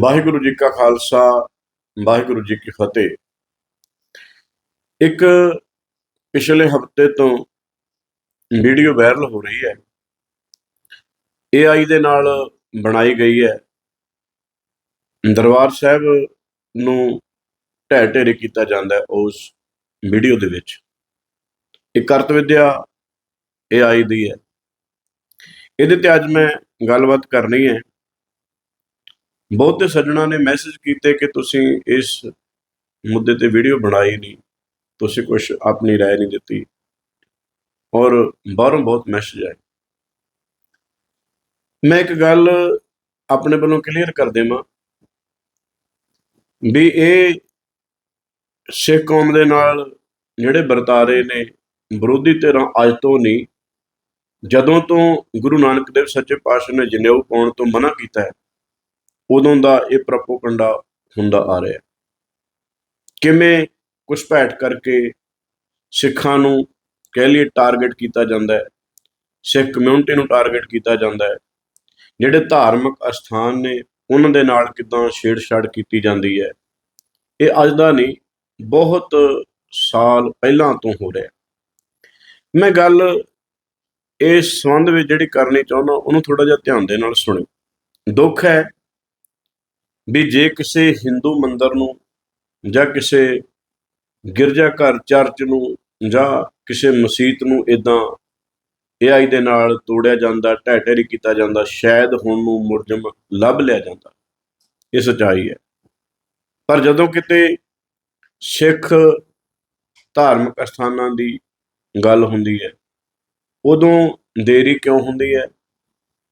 ਵਾਹਿਗੁਰੂ ਜੀ ਕਾ ਖਾਲਸਾ, ਵਾਹਿਗੁਰੂ ਜੀ ਕੀ ਫਤਿਹ। ਇੱਕ ਪਿਛਲੇ ਹਫ਼ਤੇ ਤੋਂ ਵੀਡੀਓ ਵਾਇਰਲ ਹੋ ਰਹੀ ਹੈ। AI ਦੇ ਨਾਲ ਬਣਾਈ ਗਈ ਹੈ। ਦਰਬਾਰ ਸਾਹਿਬ ਨੂੰ ਢਹਿ ਢੇਰੇ ਕੀਤਾ ਜਾਂਦਾ ਹੈ ਉਸ ਵੀਡੀਓ ਦੇ ਵਿੱਚ। ਇਹ ਕਰਤ ਵਿਦਿਆ AI ਦੀ ਹੈ। ਇਹਦੇ ਤੇ ਅੱਜ ਮੈਂ ਗੱਲਬਾਤ ਕਰਨੀ ਹੈ। ਬਹੁਤੇ ਸੱਜਣਾ ਨੇ ਮੈਸੇਜ ਕੀਤੇ ਕਿ ਤੁਸੀਂ ਇਸ ਮੁੱਦੇ ਤੇ ਵੀਡੀਓ ਬਣਾਈ ਨਹੀਂ ਤੁਸੀਂ ਕੁਝ ਆਪਣੀ رائے ਨਹੀਂ ਦਿੱਤੀ ਔਰ ਬਾਹਰੋਂ ਬਹੁਤ ਮੈਸੇਜ ਆਏ ਮੈਂ ਇੱਕ ਗੱਲ ਆਪਣੇ ਵੱਲੋਂ ਕਲੀਅਰ ਕਰ ਦੇਵਾਂ ਵੀ ਇਹ ਸਿੱਖ ਕੌਮ ਦੇ ਨਾਲ ਜਿਹੜੇ ਵਰਤਾਰੇ ਨੇ ਵਿਰੋਧੀ ਧਿਰਾਂ ਅੱਜ ਤੋਂ ਨਹੀਂ ਜਦੋਂ ਤੋਂ ਗੁਰੂ ਨਾਨਕ ਦੇਵ ਸੱਚੇ ਪਾਤਸ਼ਾਹ ਨੇ ਜਨੇਊ ਪਾਉਣ ਤੋਂ ਮਨਾ ਕੀਤਾ ਹੈ ਉਦੋਂ ਦਾ ਇਹ ਪ੍ਰਪੋਗੰਡਾ ਹੁੰਦਾ ਆ ਰਿਹਾ। ਕਿਵੇਂ ਘੁਸਪੈਠ ਕਰਕੇ ਸਿੱਖਾਂ ਨੂੰ ਕਹਿ ਲਈਏ ਟਾਰਗੇਟ ਕੀਤਾ ਜਾਂਦਾ ਹੈ, ਸਿੱਖ ਕਮਿਊਨਿਟੀ ਨੂੰ ਟਾਰਗੇਟ ਕੀਤਾ ਜਾਂਦਾ ਹੈ, ਜਿਹੜੇ ਧਾਰਮਿਕ ਅਸਥਾਨ ਨੇ ਉਹਨਾਂ ਦੇ ਨਾਲ ਕਿਦਾਂ ਛੇੜਛਾੜ ਕੀਤੀ ਜਾਂਦੀ ਹੈ, ਇਹ ਅੱਜ ਦਾ ਨਹੀਂ, ਬਹੁਤ ਸਾਲ ਪਹਿਲਾਂ ਤੋਂ ਹੋ ਰਿਹਾ ਮੈਂ ਗੱਲ ਇਸ ਸੰਬੰਧ ਵਿੱਚ ਜਿਹੜੀ ਕਰਨੀ ਚਾਹੁੰਦਾ, ਉਹਨੂੰ ਥੋੜਾ ਜਿਹਾ ਧਿਆਨ ਦੇ ਨਾਲ ਸੁਣਿਓ। ਦੁੱਖ ਹੈ ਵੀ ਜੇ ਕਿਸੇ ਹਿੰਦੂ ਮੰਦਰ ਨੂੰ ਜਾਂ ਕਿਸੇ ਗਿਰਜਾ ਘਰ, ਚਰਚ ਨੂੰ ਜਾਂ ਕਿਸੇ ਮਸਜਿਦ ਨੂੰ ਇਦਾਂ AI ਦੇ ਨਾਲ ਤੋੜਿਆ ਜਾਂਦਾ, ਢਹਿ ਢੇਰੀ ਕੀਤਾ ਜਾਂਦਾ, ਸ਼ਾਇਦ ਹੁਣ ਨੂੰ ਮੁਰਜਮ ਲੱਭ ਲਿਆ ਜਾਂਦਾ। ਇਹ ਸੱਚਾਈ ਹੈ। ਪਰ ਜਦੋਂ ਕਿਤੇ ਸਿੱਖ ਧਾਰਮਿਕ ਸਥਾਨਾਂ ਦੀ ਗੱਲ ਹੁੰਦੀ ਹੈ, ਉਦੋਂ ਦੇਰੀ ਕਿਉਂ ਹੁੰਦੀ ਹੈ?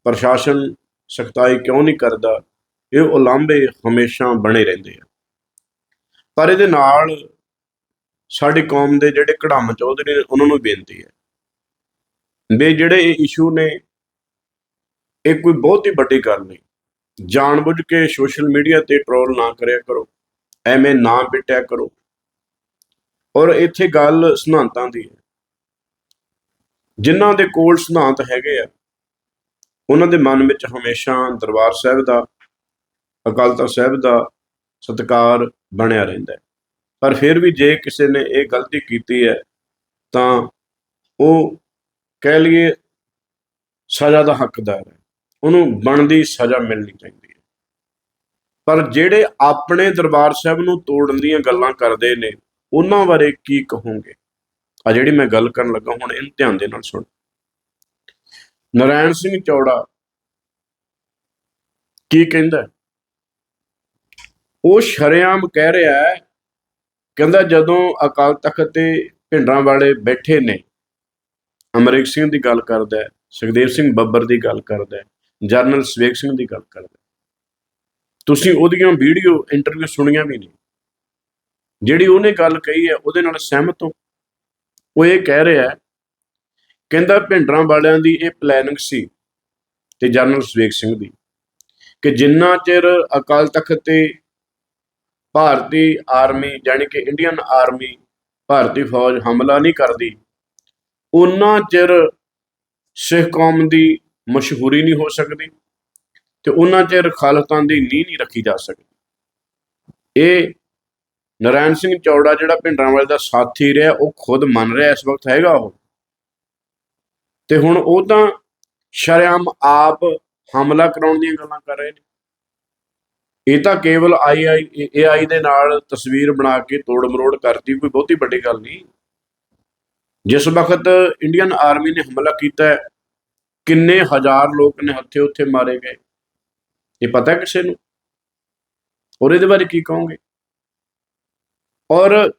ਪ੍ਰਸ਼ਾਸਨ ਸਖਤਾਈ ਕਿਉਂ ਨਹੀਂ ਕਰਦਾ? ਇਹ ਉਲਾਂਭੇ ਹਮੇਸ਼ਾ ਬਣੇ ਰਹਿੰਦੇ ਆ। ਪਰ ਇਹਦੇ ਨਾਲ ਸਾਡੀ ਕੌਮ ਦੇ ਜਿਹੜੇ ਕੜਾਮ ਚੌਧਰੀ ਨੇ, ਉਹਨਾਂ ਨੂੰ ਬੇਨਤੀ ਹੈ ਵੀ ਜਿਹੜੇ ਇਹ ਇਸ਼ੂ ਨੇ, ਇਹ ਕੋਈ ਬਹੁਤ ਹੀ ਵੱਡੀ ਗੱਲ ਨਹੀਂ। ਜਾਣਬੁੱਝ ਕੇ ਸੋਸ਼ਲ ਮੀਡੀਆ ਤੇ ਟ੍ਰੋਲ ਨਾ ਕਰਿਆ ਕਰੋ, ਐਵੇਂ ਨਾ ਬਿਟਿਆ ਕਰੋ। ਔਰ ਇੱਥੇ ਗੱਲ ਸਿਧਾਂਤਾਂ ਦੀ ਹੈ। ਜਿਨ੍ਹਾਂ ਦੇ ਕੋਲ ਸਿਧਾਂਤ ਹੈਗੇ ਆ, ਉਹਨਾਂ ਦੇ ਮਨ ਵਿੱਚ ਹਮੇਸ਼ਾ ਦਰਬਾਰ ਸਾਹਿਬ ਦਾ ਅਕਾਲ ਤਖਤ ਸਾਹਿਬ ਦਾ ਸਤਿਕਾਰ ਬਣਿਆ ਰਹਿੰਦਾ ਹੈ। ਪਰ ਫਿਰ ਵੀ ਜੇ ਕਿਸੇ ਨੇ ਇਹ ਗਲਤੀ ਕੀਤੀ ਹੈ, ਤਾਂ ਉਹ ਕਹਿ ਲਈਏ ਸਜ਼ਾ ਦਾ ਹੱਕਦਾਰ ਹੈ। ਉਹਨੂੰ ਬਣਦੀ ਸਜ਼ਾ ਮਿਲਣੀ ਚਾਹੀਦੀ ਹੈ। ਪਰ ਜਿਹੜੇ ਆਪਣੇ ਦਰਬਾਰ ਸਾਹਿਬ ਨੂੰ ਤੋੜਨ ਦੀਆਂ ਗੱਲਾਂ ਕਰਦੇ ਨੇ, ਉਹਨਾਂ ਬਾਰੇ ਕੀ ਕਹੋਗੇ? ਆ ਜਿਹੜੀ ਮੈਂ ਗੱਲ ਕਰਨ ਲੱਗਾ, ਹੁਣ ਇਹਨੂੰ ਧਿਆਨ ਦੇ ਨਾਲ ਸੁਣ। ਨਰਾਇਣ ਸਿੰਘ ਚੌੜਾ ਕੀ ਕਹਿੰਦਾ ਉਹ ਸ਼ਰੇਆਮ ਕਹਿ ਰਿਹਾ ਹੈ, ਕਹਿੰਦਾ ਜਦੋਂ ਅਕਾਲ ਤਖਤ ਤੇ ਭਿੰਡਰਾਂ ਵਾਲੇ ਬੈਠੇ ਨੇ ਅਮਰੀਕ ਸਿੰਘ ਦੀ ਗੱਲ ਕਰਦਾ ਹੈ, ਸੁਖਦੇਵ ਸਿੰਘ ਬੱਬਰ ਦੀ ਗੱਲ ਕਰਦਾ ਹੈ, ਜਰਨਲ ਸਵੇਗ ਸਿੰਘ ਦੀ ਗੱਲ ਕਰਦਾ ਤੁਸੀਂ ਉਹਦੀਆਂ ਵੀਡੀਓ, ਇੰਟਰਵਿਊ ਸੁਣੀਆਂ ਵੀ ਨਹੀਂ। ਜਿਹੜੀ ਉਹਨੇ ਗੱਲ ਕਹੀ ਹੈ, ਉਹਦੇ ਨਾਲ ਸਹਿਮਤ ਹੋ। ਉਹ ਇਹ ਕਹਿ ਰਿਹਾ ਹੈ, ਕਹਿੰਦਾ ਭਿੰਡਰਾਂ ਵਾਲਿਆਂ ਦੀ ਇਹ ਪਲੈਨਿੰਗ ਸੀ ਤੇ ਜਰਨਲ ਸਵੇਗ ਸਿੰਘ ਦੀ, ਕਿ ਜਿੰਨਾ ਚਿਰ ਅਕਾਲ ਤਖਤ ਤੇ ਭਾਰਤੀ ਆਰਮੀ ਯਾਨੀ ਕਿ ਇੰਡੀਅਨ ਆਰਮੀ ਭਾਰਤੀ ਫੌਜ ਹਮਲਾ ਨਹੀਂ ਕਰਦੀ। ਉਹਨਾਂ ਚਿਰ ਸਿੱਖ ਕੌਮ ਦੀ ਮਸ਼ਹੂਰੀ ਨਹੀਂ ਹੋ ਸਕਦੀ ਤੇ ਉਹਨਾਂ ਚਿਰ ਖਾਲਸਤਾਨ ਦੀ ਨੀਂਹ ਨਹੀਂ ਰੱਖੀ ਜਾ ਸਕਦੀ। ਇਹ ਨਰਾਇਣ ਸਿੰਘ ਚੌੜਾ ਜਿਹੜਾ ਭਿੰਡਰਾਂ ਵਾਲੇ ਦਾ ਸਾਥੀ ਰਿਹਾ, ਉਹ ਖੁਦ ਮੰਨ ਰਿਹਾ ਇਸ ਵਕਤ ਹੈਗਾ ਉਹ। ਤੇ ਹੁਣ ਉਹ ਤਾਂ ਸ਼ਰੇਆਮ ਆਪ ਹਮਲਾ ਕਰਾਉਣ ਦੀਆਂ ਗੱਲਾਂ ਕਰ ਰਹੇ ਨੇ। ਇਹ ਤਾਂ ਕੇਵਲ ਆਈ ਆਈ ਏਆਈ ਦੇ ਨਾਲ ਤਸਵੀਰ ਬਣਾ ਕੇ ਤੋੜ ਮਰੋੜ ਕਰਤੀ ਕੋਈ ਬਹੁਤੀ ਵੱਡੀ ਗੱਲ ਨਹੀਂ। ਜਿਸ ਵਕਤ ਇੰਡੀਅਨ ਆਰਮੀ ਨੇ ਹਮਲਾ ਕੀਤਾ ਕਿੰਨੇ ਹਜ਼ਾਰ ਲੋਕ ਨੇ ਹੱਥੇ ਉੱਥੇ ਮਾਰੇ ਗਏ। ਇਹ ਪਤਾ ਕਿਸੇ ਨੂੰ? ਔਰ ਇਹਦੇ ਬਾਰੇ ਕੀ ਕਹੋਗੇ? ਔਰ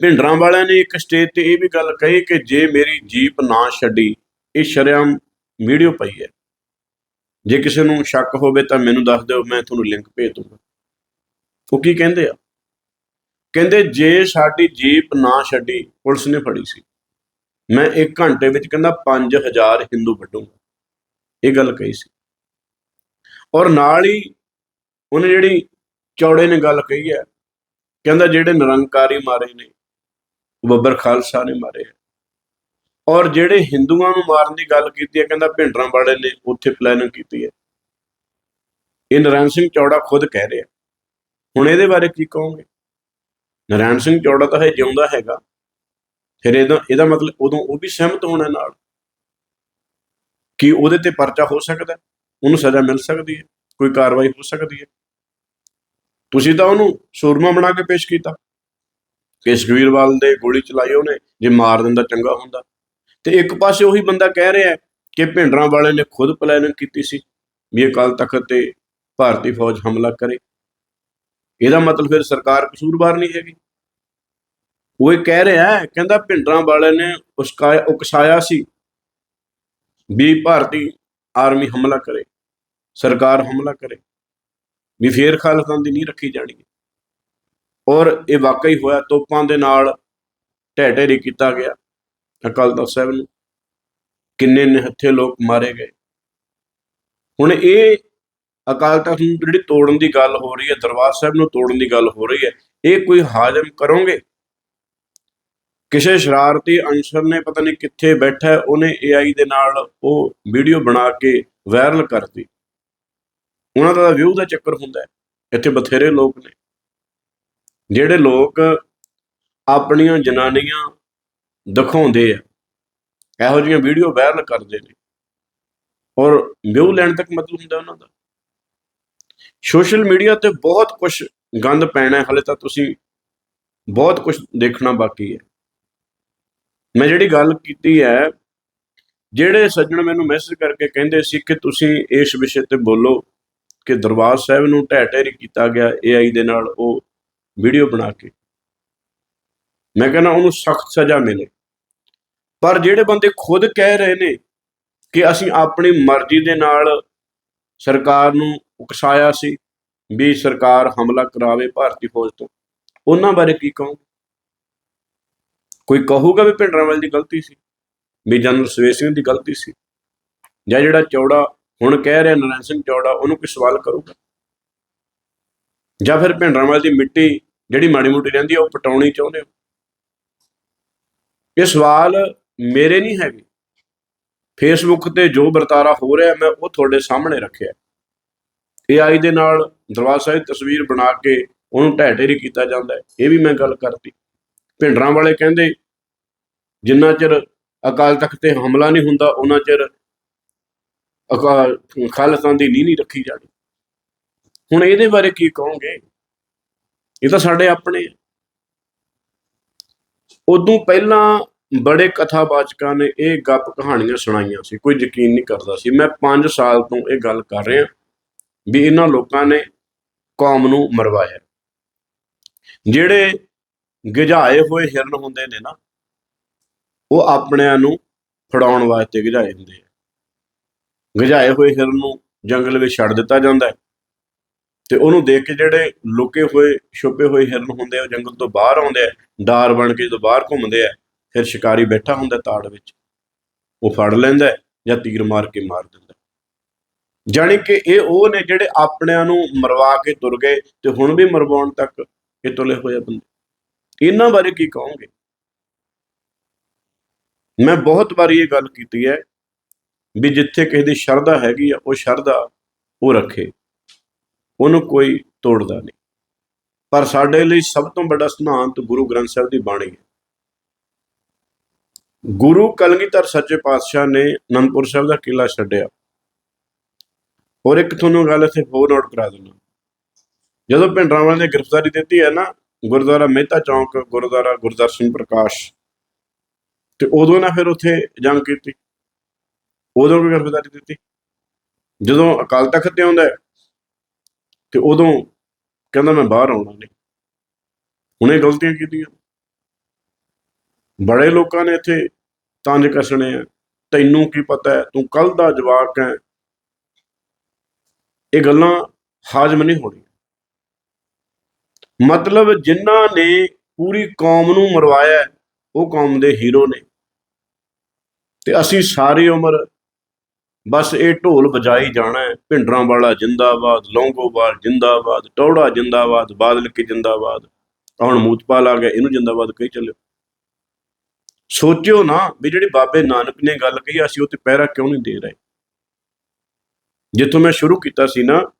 ਭਿੰਡਰਾਂ ਵਾਲਿਆਂ ਨੇ ਇੱਕ ਸਟੇਜ ਤੇ ਇਹ ਵੀ ਗੱਲ ਕਹੀ ਕਿ ਜੇ ਮੇਰੀ ਜੀਪ ਨਾ ਛੱਡੀ, ਇਹ ਸ਼ਰੇਆਮ ਵੀਡੀਓ ਪਈ ਹੈ। ਜੇ ਕਿਸੇ ਨੂੰ ਸ਼ੱਕ ਹੋਵੇ ਤਾਂ ਮੈਨੂੰ ਦੱਸ ਦਿਓ, ਮੈਂ ਤੁਹਾਨੂੰ ਲਿੰਕ ਭੇਜ ਦੂੰਗਾ ਉਹ ਕੀ ਕਹਿੰਦੇ ਆ? ਕਹਿੰਦੇ, ਜੇ ਸਾਡੀ ਜੀਪ ਨਾ ਛੱਡੀ, ਪੁਲਿਸ ਨੇ ਫੜੀ ਸੀ। ਮੈਂ 1 ਘੰਟੇ ਵਿੱਚ ਕਹਿੰਦਾ 5000 ਹਿੰਦੂ ਵੱਢੂੰਗਾ। ਇਹ ਗੱਲ ਕਹੀ ਸੀ। ਔਰ ਨਾਲ ਹੀ ਉਹਨੇ ਜਿਹੜੀ ਚੌੜੇ ਨੇ ਗੱਲ ਕਹੀ ਹੈ, ਕਹਿੰਦਾ ਜਿਹੜੇ ਨਿਰੰਕਾਰੀ ਮਾਰੇ ਨੇ, ਉਹ ਬੱਬਰ ਖਾਲਸਾ ਨੇ ਮਾਰੇ ਹੈ। ਔਰ ਜਿਹੜੇ ਹਿੰਦੂਆਂ ਨੂੰ ਮਾਰਨ ਦੀ ਗੱਲ ਕੀਤੀ ਹੈ, ਕਹਿੰਦਾ ਭਿੰਡਰਾਂ ਵਾਲੇ ਨੇ ਉੱਥੇ ਪਲੈਨਿੰਗ ਕੀਤੀ ਹੈ। ਇਹ ਨਰੈਣ ਸਿੰਘ ਚੌੜਾ ਖੁਦ ਕਹਿ ਰਿਹਾ। ਹੁਣ ਇਹਦੇ ਬਾਰੇ ਕੀ ਕਹੋਗੇ? ਨਰੈਣ ਸਿੰਘ ਚੌੜਾ ਤਾਂ ਹੈ ਜਿਉਂਦਾ ਹੈਗਾ। ਫਿਰ ਇਹਦਾ ਇਹਦਾ ਮਤਲਬ ਉਦੋਂ ਉਹ ਵੀ ਸਹਿਮਤ ਹੋਣਾ ਨਾਲ ਕਿ ਉਹਦੇ ਤੇ ਪਰਚਾ ਹੋ ਸਕਦਾ ਉਹਨੂੰ ਸਜ਼ਾ ਮਿਲ ਸਕਦੀ ਹੈ, ਕੋਈ ਕਾਰਵਾਈ ਹੋ ਸਕਦੀ ਹੈ। ਤੁਸੀਂ ਤਾਂ ਉਹਨੂੰ ਸੂਰਮਾ ਬਣਾ ਕੇ ਪੇਸ਼ ਕੀਤਾ। ਕਿ ਸੁਖਬੀਰਵਾਲ ਦੇ ਗੋਲੀ ਚਲਾਈ ਉਹਨੇ, ਜੇ ਮਾਰ ਦਿੰਦਾ ਚੰਗਾ ਹੁੰਦਾ। ਤੇ ਇੱਕ ਪਾਸੇ ਉਹੀ ਬੰਦਾ ਕਹਿ ਰਿਹਾ ਕਿ ਭਿੰਡਰਾਂ ਵਾਲੇ ਨੇ ਖੁਦ ਪਲੈਨਿੰਗ ਕੀਤੀ ਸੀ ਵੀ ਅਕਾਲ ਤਖ਼ਤ ਤੇ ਭਾਰਤੀ ਫੌਜ ਹਮਲਾ ਕਰੇ। ਇਹਦਾ ਮਤਲਬ ਫਿਰ ਸਰਕਾਰ ਕਸੂਰਵਾਰ ਨਹੀਂ ਹੈਗੀ। ਉਹ ਇਹ ਕਹਿ ਰਿਹਾ ਹੈ, ਕਹਿੰਦਾ ਭਿੰਡਰਾਂ ਵਾਲੇ ਨੇ ਉਸਕਾਇਆ ਉਕਸਾਇਆ ਸੀ ਵੀ ਭਾਰਤੀ ਆਰਮੀ ਹਮਲਾ ਕਰੇ, ਸਰਕਾਰ ਹਮਲਾ ਕਰੇ, ਵੀ ਫੇਰ ਖਾਲਸਾਨ ਦੀ ਨਹੀਂ ਰੱਖੀ ਜਾਣੀ ਔਰ ਇਹ ਵਾਕਈ ਹੋਇਆ, ਤੋਪਾਂ ਦੇ ਨਾਲ ਢਹਿ ਢੇਰੀ ਕੀਤਾ ਗਿਆ। ਅਕਾਲ ਤਖਤ ਸਾਹਿਬ ਨੂੰ ਕਿੰਨੇ ਨਿਹੱਥੇ ਲੋਕ ਮਾਰੇ ਗਏ। ਹੁਣ ਇਹ ਅਕਾਲ ਤਖਤ ਨੂੰ ਜਿਹੜੀ ਤੋੜਨ ਦੀ ਗੱਲ ਹੋ ਰਹੀ ਹੈ ਦਰਬਾਰ ਸਾਹਿਬ ਨੂੰ ਤੋੜਨ ਦੀ ਗੱਲ ਹੋ ਰਹੀ ਹੈ ਇਹ ਕੋਈ ਹਾਜ਼ਮ ਕਰੋਗੇ? ਕਿਸੇ ਸ਼ਰਾਰਤੀ ਅੰਸ਼ਰ ਨੇ ਪਤਾ ਨਹੀਂ ਕਿੱਥੇ ਬੈਠਾ ਹੈ, ਉਹਨੇ AI ਦੇ ਨਾਲ ਉਹ ਵੀਡੀਓ ਬਣਾ ਕੇ ਵਾਇਰਲ ਕਰਤੀ। ਉਹਨਾਂ ਦਾ ਵਿਊ ਦਾ ਚੱਕਰ ਹੁੰਦਾ ਹੈ ਇੱਥੇ ਬਥੇਰੇ ਲੋਕ ਨੇ। ਜਿਹੜੇ ਲੋਕ ਆਪਣੀਆਂ ਜਨਾਨੀਆਂ ਦਿਖਾਉਂਦੇ ਆ। ਇਹੋ ਜਿਹੀਆਂ ਵੀਡੀਓ ਵਾਇਰਲ ਕਰਦੇ ਨੇ। ਔਰ ਵਿਊ ਲੈਣ ਤੱਕ ਮਤਲਬ ਹੁੰਦਾ ਉਹਨਾਂ ਦਾ। ਸੋਸ਼ਲ ਮੀਡੀਆ ਤੇ ਬਹੁਤ ਕੁਝ ਗੰਦ ਪੈਣਾ ਹੈ। ਹਲੇ ਤਾਂ ਤੁਸੀਂ ਬਹੁਤ ਕੁਝ ਦੇਖਣਾ ਬਾਕੀ ਹੈ। ਮੈਂ ਜਿਹੜੀ ਗੱਲ ਕੀਤੀ ਹੈ, ਜਿਹੜੇ ਸੱਜਣ ਮੈਨੂੰ ਮੈਸੇਜ ਕਰਕੇ ਕਹਿੰਦੇ ਸੀ ਕਿ ਤੁਸੀਂ ਇਸ ਵਿਸ਼ੇ ਤੇ ਬੋਲੋ ਕਿ ਦਰਬਾਰ ਸਾਹਿਬ ਨੂੰ ਢਹਿ ਢੇਰੀ ਕੀਤਾ ਗਿਆ AI ਦੇ ਨਾਲ ਉਹ ਵੀਡੀਓ ਬਣਾ ਕੇ। ਮੈਂ ਕਹਿੰਦਾ ਉਹਨੂੰ ਸਖਤ ਸਜ਼ਾ ਮਿਲੇ। ਪਰ ਜਿਹੜੇ ਬੰਦੇ ਖੁਦ ਕਹਿ ਰਹੇ ਨੇ ਕਿ ਅਸੀਂ ਆਪਣੀ ਮਰਜ਼ੀ ਦੇ ਨਾਲ ਸਰਕਾਰ ਨੂੰ ਉਕਸਾਇਆ ਸੀ ਵੀ ਸਰਕਾਰ ਹਮਲਾ ਕਰਾਵੇ ਭਾਰਤੀ ਫੌਜ ਤੋਂ, ਉਹਨਾਂ ਬਾਰੇ ਕੀ ਕਹੋ ਕੋਈ ਕਹੂਗਾ ਵੀ ਭਿੰਡਰਾਂਵਾਲ ਦੀ ਗਲਤੀ ਸੀ, ਵੀ ਜਨਰਲ ਸਵੇਰ ਸਿੰਘ ਦੀ ਗਲਤੀ ਸੀ? ਜਾਂ ਜਿਹੜਾ ਚੌੜਾ ਹੁਣ ਕਹਿ ਰਿਹਾ ਨਰਨ ਸਿੰਘ ਚੌੜਾ, ਉਹਨੂੰ ਕੋਈ ਸਵਾਲ ਕਰੂਗਾ? ਜਾਂ ਫਿਰ ਭਿੰਡਰਾਂਵਾਲ ਦੀ ਮਿੱਟੀ ਜਿਹੜੀ ਮਾੜੀ ਮੋਟੀ ਰਹਿੰਦੀ ਆ, ਉਹ ਪਟਾਉਣੀ ਚਾਹੁੰਦੇ ਹੋ? ਇਹ ਸਵਾਲ ਮੇਰੇ ਨਹੀਂ ਹੈਗੇ। ਫੇਸਬੁੱਕ ਤੇ ਜੋ ਵਰਤਾਰਾ ਹੋ ਰਿਹਾ ਮੈਂ ਉਹ ਤੁਹਾਡੇ ਸਾਹਮਣੇ ਰੱਖਿਆ। AI ਦੇ ਨਾਲ ਦਰਬਾਰ ਸਾਹਿਬ ਤਸਵੀਰ ਬਣਾ ਕੇ ਉਹਨੂੰ ਢਹਿ ਢੇਰੀ ਕੀਤਾ ਜਾਂਦਾ ਹੈ। ਇਹ ਵੀ ਮੈਂ ਗੱਲ ਕਰਤੀ। ਭਿੰਡਰਾਂ ਵਾਲੇ ਕਹਿੰਦੇ, ਜਿੰਨਾ ਚਿਰ ਅਕਾਲ ਤਖਤ ਤੇ ਹਮਲਾ ਨਹੀਂ ਹੁੰਦਾ ਉਹਨਾਂ ਚਿਰ ਅਕਾਲ ਖਾਲਸਾ ਦੀ ਨੀਂਹ ਨਹੀਂ ਰੱਖੀ ਜਾਣੀ। ਹੁਣ ਇਹਦੇ ਬਾਰੇ ਕੀ ਕਹੋਗੇ? ਇਹ ਤਾਂ ਸਾਡੇ ਆਪਣੇ ਆ। ਉਦੋਂ ਪਹਿਲਾਂ ਬੜੇ ਕਥਾਵਾਚਕਾਂ ਨੇ ਇਹ ਗੱਪ ਕਹਾਣੀਆਂ ਸੁਣਾਈਆਂ ਸੀ, ਕੋਈ ਯਕੀਨ ਨਹੀਂ ਕਰਦਾ ਸੀ। ਮੈਂ 5 ਸਾਲ ਤੋਂ ਇਹ ਗੱਲ ਕਰ ਰਿਹਾ ਵੀ ਇਹਨਾਂ ਲੋਕਾਂ ਨੇ ਕੌਮ ਨੂੰ ਮਰਵਾਇਆ। ਜਿਹੜੇ ਗਿਝਾਏ ਹੋਏ ਹਿਰਨ ਹੁੰਦੇ ਨੇ ਨਾ, ਉਹ ਆਪਣਿਆਂ ਨੂੰ ਫੜਾਉਣ ਵਾਸਤੇ ਗਿਝਾਏ ਹੁੰਦੇ ਆ। ਗਿਝਾਏ ਹੋਏ ਹਿਰਨ ਨੂੰ ਜੰਗਲ ਵਿੱਚ ਛੱਡ ਦਿੱਤਾ ਜਾਂਦਾ ਹੈ। ਤੇ ਉਹਨੂੰ ਦੇਖ ਕੇ ਜਿਹੜੇ ਲੁਕੇ ਹੋਏ, ਛੁਪੇ ਹੋਏ ਹਿਰਨ ਹੁੰਦੇ ਆ, ਉਹ ਜੰਗਲ ਤੋਂ ਬਾਹਰ ਆਉਂਦੇ ਆ ਡਾਰ ਬਣ ਕੇ ਜਦੋਂ ਬਾਹਰ ਘੁੰਮਦੇ ਆ, ਫਿਰ ਸ਼ਿਕਾਰੀ ਬੈਠਾ ਹੁੰਦਾ ਤਾੜ ਵਿੱਚ। ਉਹ ਫੜ ਲੈਂਦਾ ਜਾਂ ਤੀਰ ਮਾਰ ਕੇ ਮਾਰ ਦਿੰਦਾ ਜਾਣੀ ਕਿ ਇਹ ਉਹ ਨੇ ਜਿਹੜੇ ਆਪਣਿਆਂ ਨੂੰ ਮਰਵਾ ਕੇ ਤੁਰ ਗਏ ਤੇ ਹੁਣ ਵੀ ਮਰਵਾਉਣ ਤੱਕ ਇਹ ਤੁਲੇ ਹੋਏ ਆ ਬੰਦੇ। ਇਹਨਾਂ ਬਾਰੇ ਕੀ ਕਹੋਗੇ? ਮੈਂ ਬਹੁਤ ਵਾਰੀ ਇਹ ਗੱਲ ਕੀਤੀ ਹੈ ਵੀ ਜਿੱਥੇ ਕਿਸੇ ਦੀ ਸ਼ਰਧਾ ਹੈਗੀ ਆ, ਉਹ ਸ਼ਰਧਾ ਉਹ ਰੱਖੇ। ਉਹਨੂੰ ਕੋਈ ਤੋੜਦਾ ਨਹੀਂ। ਪਰ ਸਾਡੇ ਲਈ ਸਭ ਤੋਂ ਵੱਡਾ ਸਿਧਾਂਤ ਗੁਰੂ ਗ੍ਰੰਥ ਸਾਹਿਬ ਦੀ ਬਾਣੀ ਹੈ। ਗੁਰੂ ਕਲਗੀਧਰ ਸੱਚੇ ਪਾਤਸ਼ਾਹ ਨੇ ਅਨੰਦਪੁਰ ਸਾਹਿਬ ਦਾ ਕਿਲਾ ਛੱਡਿਆ। ਔਰ ਇੱਕ ਤੁਹਾਨੂੰ ਗੱਲ ਇੱਥੇ ਹੋਰ ਨੋਟ ਕਰਾ ਦਿੰਦਾ। ਜਦੋਂ ਭਿੰਡਰਾਂਵਾਲ ਨੇ ਗ੍ਰਿਫਤਾਰੀ ਦਿੱਤੀ ਹੈ ਨਾ, ਗੁਰਦੁਆਰਾ ਮਹਿਤਾ ਚੌਂਕ, ਗੁਰਦੁਆਰਾ ਗੁਰਦਰਸ਼ਨ ਪ੍ਰਕਾਸ਼, ਤੇ ਉਦੋਂ ਨਾ ਫਿਰ ਉੱਥੇ ਜੰਗ ਕੀਤੀ। ਉਦੋਂ ਵੀ ਗ੍ਰਿਫਤਾਰੀ ਦਿੱਤੀ। ਜਦੋਂ ਅਕਾਲ ਤਖਤ ਤੇ ਆਉਂਦਾ ਤੇ ਉਦੋਂ ਕਹਿੰਦਾ ਮੈਂ ਬਾਹਰ ਆਉਣਾ ਨਹੀਂ। ਹੁਣੇ ਗਲਤੀਆਂ ਕੀਤੀਆਂ। ਬੜੇ ਲੋਕਾਂ ਨੇ ਇੱਥੇ ਤੰਜ ਕੱਸਣੇ ਆ। ਤੈਨੂੰ ਕੀ ਪਤਾ ਹੈ, ਤੂੰ ਕੱਲ ਦਾ ਜਵਾਕ ਹੈ। ਇਹ ਗੱਲਾਂ ਹਾਜ਼ਮ ਨਹੀਂ ਹੋਣੀਆਂ। ਮਤਲਬ ਜਿਨ੍ਹਾਂ ਨੇ ਪੂਰੀ ਕੌਮ ਨੂੰ ਮਰਵਾਇਆ ਉਹ ਕੌਮ ਦੇ ਹੀਰੋ ਨੇ। ਤੇ ਅਸੀਂ ਸਾਰੀ ਉਮਰ ਬਸ ਇਹ ਢੋਲ ਵਜਾਈ ਜਾਣਾ ਹੈ। ਭਿੰਡਰਾਂ ਵਾਲਾ ਜਿੰਦਾਬਾਦ, ਲੌਂਗੋਵਾਲ ਜਿੰਦਾਬਾਦ, ਟੌੜਾ ਜਿੰਦਾਬਾਦ, ਬਾਦਲ ਕੇ ਜਿੰਦਾਬਾਦ। ਆਹ ਹੁਣ ਮੂਤਪਾਲ ਆ ਗਿਆ, ਇਹਨੂੰ ਜਿੰਦਾਬਾਦ ਕਹੀ ਚੱਲਿਓ। ਸੋਚਿਓ ਨਾ ਵੀ ਜਿਹੜੀ ਬਾਬੇ ਨਾਨਕ ਨੇ ਗੱਲ ਕਹੀ, ਅਸੀਂ ਉਹ ਤੇ ਪਹਿਰਾ ਕਿਉਂ ਨਹੀਂ ਦੇ ਰਹੇ? ਜਿੱਥੋਂ ਮੈਂ ਸ਼ੁਰੂ ਕੀਤਾ ਸੀ ਨਾ,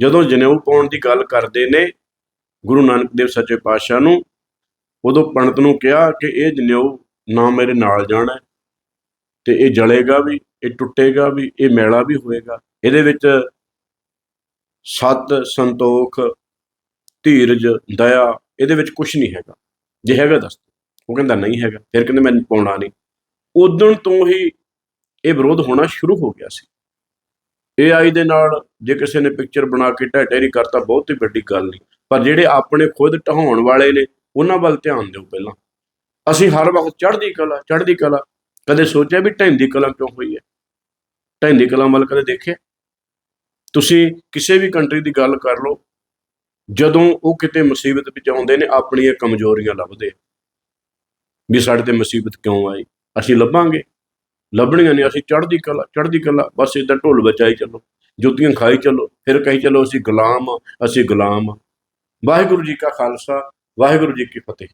ਜਦੋਂ ਜਨੇਊ ਪਾਉਣ ਦੀ ਗੱਲ ਕਰਦੇ ਨੇ ਗੁਰੂ ਨਾਨਕ ਦੇਵ ਸੱਚੇ ਪਾਤਸ਼ਾਹ ਨੂੰ, ਉਦੋਂ ਪੰਡਤ ਨੂੰ ਕਿਹਾ ਕਿ ਇਹ ਜਨੇਊ ਨਾ ਮੇਰੇ ਨਾਲ ਜਾਣਾ ਤੇ ਇਹ ਜਲੇਗਾ ਵੀ, ਇਹ ਟੁੱਟੇਗਾ ਵੀ, ਇਹ ਮੈਲਾ ਵੀ ਹੋਏਗਾ। ਇਹਦੇ ਵਿੱਚ ਸਤ ਸੰਤੋਖ, ਧੀਰਜ, ਦਇਆ, ਇਹਦੇ ਵਿੱਚ ਕੁਝ ਨਹੀਂ ਹੈਗਾ। ਜੇ ਹੈਗਾ ਦੱਸ ਦਿਓ। ਉਹ ਕਹਿੰਦਾ ਨਹੀਂ ਹੈਗਾ। ਫਿਰ ਕਹਿੰਦੇ ਮੈਂ ਪਾਉਣਾ ਨਹੀਂ। ਉਦੋਂ ਤੋਂ ਹੀ ਇਹ ਵਿਰੋਧ ਹੋਣਾ ਸ਼ੁਰੂ ਹੋ ਗਿਆ ਸੀ। AI ਦੇ ਨਾਲ ਜੇ ਕਿਸੇ ਨੇ ਪਿਕਚਰ ਬਣਾ ਕੇ ਢਹਿ ਢੇਰੀ ਕਰਤਾ, ਬਹੁਤ ਹੀ ਵੱਡੀ ਗੱਲ ਨਹੀਂ। ਪਰ ਜਿਹੜੇ ਆਪਣੇ ਖੁਦ ਢਹਾਉਣ ਵਾਲੇ ਨੇ, ਉਹਨਾਂ ਵੱਲ ਧਿਆਨ ਦਿਓ ਪਹਿਲਾਂ। ਅਸੀਂ ਹਰ ਵਕਤ ਚੜ੍ਹਦੀ ਕਲਾ ਚੜ੍ਹਦੀ ਕਲਾ ਕਦੇ ਸੋਚਿਆ ਵੀ ਢਹਿੰਦੀ ਕਲਾ ਕਿਉਂ ਹੋਈ ਹੈ? ਢਹਿੰਦੀ ਕਲਾ ਵੱਲ ਕਦੇ ਦੇਖਿਆ? ਤੁਸੀਂ ਕਿਸੇ ਵੀ ਕੰਟਰੀ ਦੀ ਗੱਲ ਕਰ ਲਓ, ਜਦੋਂ ਉਹ ਕਿਤੇ ਮੁਸੀਬਤ ਵਿੱਚ ਆਉਂਦੇ ਨੇ, ਆਪਣੀਆਂ ਕਮਜ਼ੋਰੀਆਂ ਲੱਭਦੇ ਵੀ ਸਾਡੇ ਤੇ ਮੁਸੀਬਤ ਕਿਉਂ ਆਈ? ਅਸੀਂ ਲੱਭਾਂਗੇ। ਲੱਭਣੀਆਂ ਨੇ, ਅਸੀਂ ਚੜ੍ਹਦੀ ਕਲਾ ਚੜ੍ਹਦੀ ਕਲਾ, ਬਸ ਇਦਾਂ ਢੋਲ ਬਚਾਈ ਚੱਲੋ, ਜੁੱਤੀਆਂ ਖਾਈ ਚੱਲੋ, ਫਿਰ ਕਹੀ ਚੱਲੋ, ਅਸੀਂ ਗੁਲਾਮ ਆ, ਅਸੀਂ ਗੁਲਾਮ ਆ। ਵਾਹਿਗੁਰੂ ਜੀ ਕਾ ਖਾਲਸਾ, ਵਾਹਿਗੁਰੂ ਜੀ ਕੀ ਫਤਿਹ।